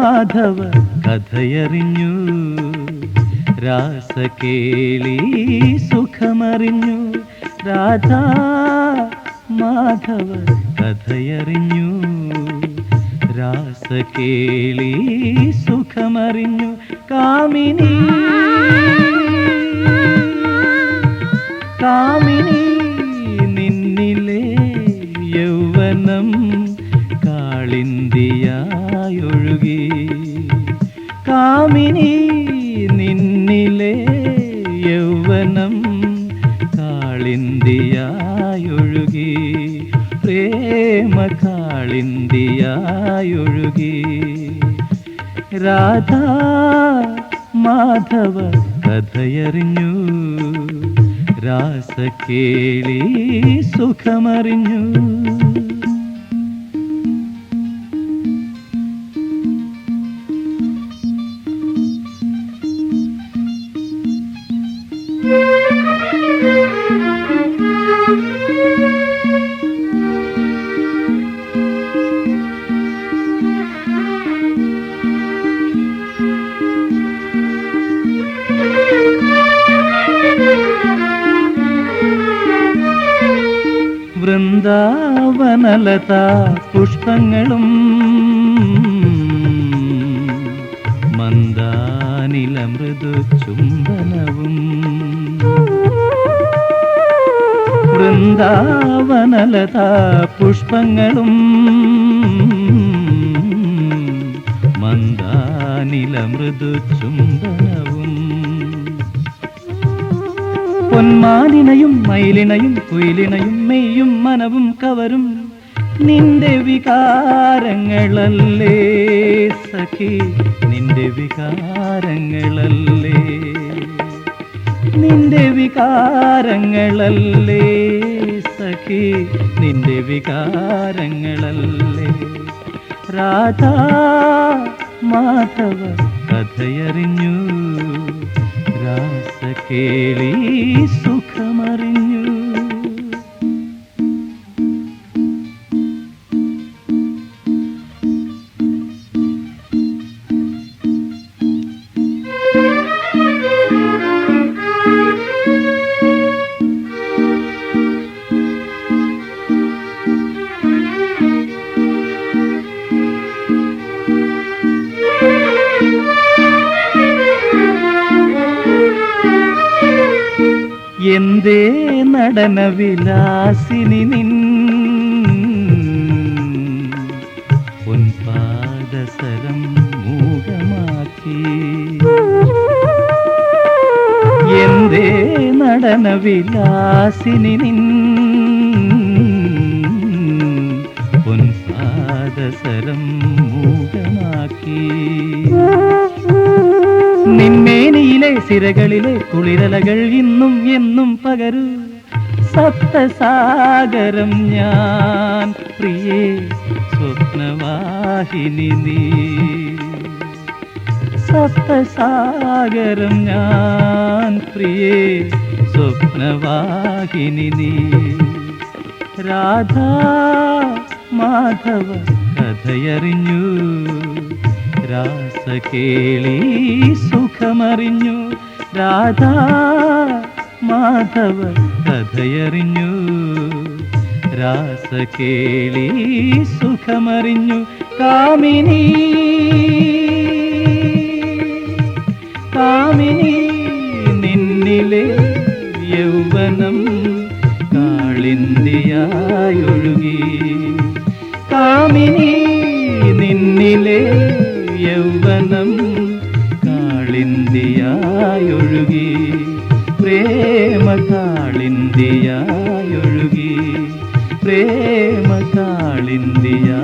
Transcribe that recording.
മാധവ കഥയറിഞ്ഞു. രാസകേളി സുഖമറിഞ്ഞു. രാധാ മാധവ കഥയറിഞ്ഞു. രാസകേളി സുഖമറിഞ്ഞു. കാമിനി. കാമിനി കാമിനി നിന്നിലെ യൗവനം കാളിന്തിയായൊഴുകി പ്രേമ കാളിന്തിയായൊഴുകി രാധാ മാധവ കഥയറിഞ്ഞു കേളി സുഖമറിഞ്ഞു. വൃന്ദാവനലത പുഷ്പങ്ങളും മന്ദാനില മൃദു ചുംബനവും. വൃന്ദാവനലതാ പുഷ്പങ്ങളും മന്ദാനില മൃദു ചുംബനവും. പൊന്മാനിനയും മയിലിനയും കുയിലിനയും മെയ്യും മനവും കവരും. നിന്റെ വികാരങ്ങളല്ലേ സഖി നിന്റെ വികാരങ്ങളല്ലേ. നിന്റെ വികാരങ്ങളല്ലേ സഖി നിന്റെ വികാരങ്ങളല്ലേ. രാധാ മാധവ കഥയറിഞ്ഞു രാസകേളി സുഖമറിഞ്ഞു എന്തേ നടനവിലാസിനി നിൻ? പൊൻപാദസരം മൂകമാക്കി. എന്തേ നടനവിലാസിനി നിൻ? പൊൻപാദസരം മൂകമാക്കി. സിരകളിലെ കുളിരലകൾ ഇന്നും എന്നും പകരു സപ്തസാഗരം ഞാൻ. പ്രിയേ സ്വപ്നവാഹിനി നീ. സപ്തസാഗരം ഞാൻ. പ്രിയേ സ്വപ്നവാഹിനി നീ. രാധാ മാധവ കഥയറിഞ്ഞു. രാസകേളി സുഖമറിഞ്ഞു. രാധാ മാധവ. കഥയറിഞ്ഞു രാസകേളി സുഖമറിഞ്ഞു കാമിനി. കാമിനി നിന്നിലെ യൗവനം കാളിന്തിയായൊഴുകി. കാമിനി നിന്നിലെ കാളിന്തിയായൊഴുകി പ്രേമ കാളിന്തിയായൊഴുകി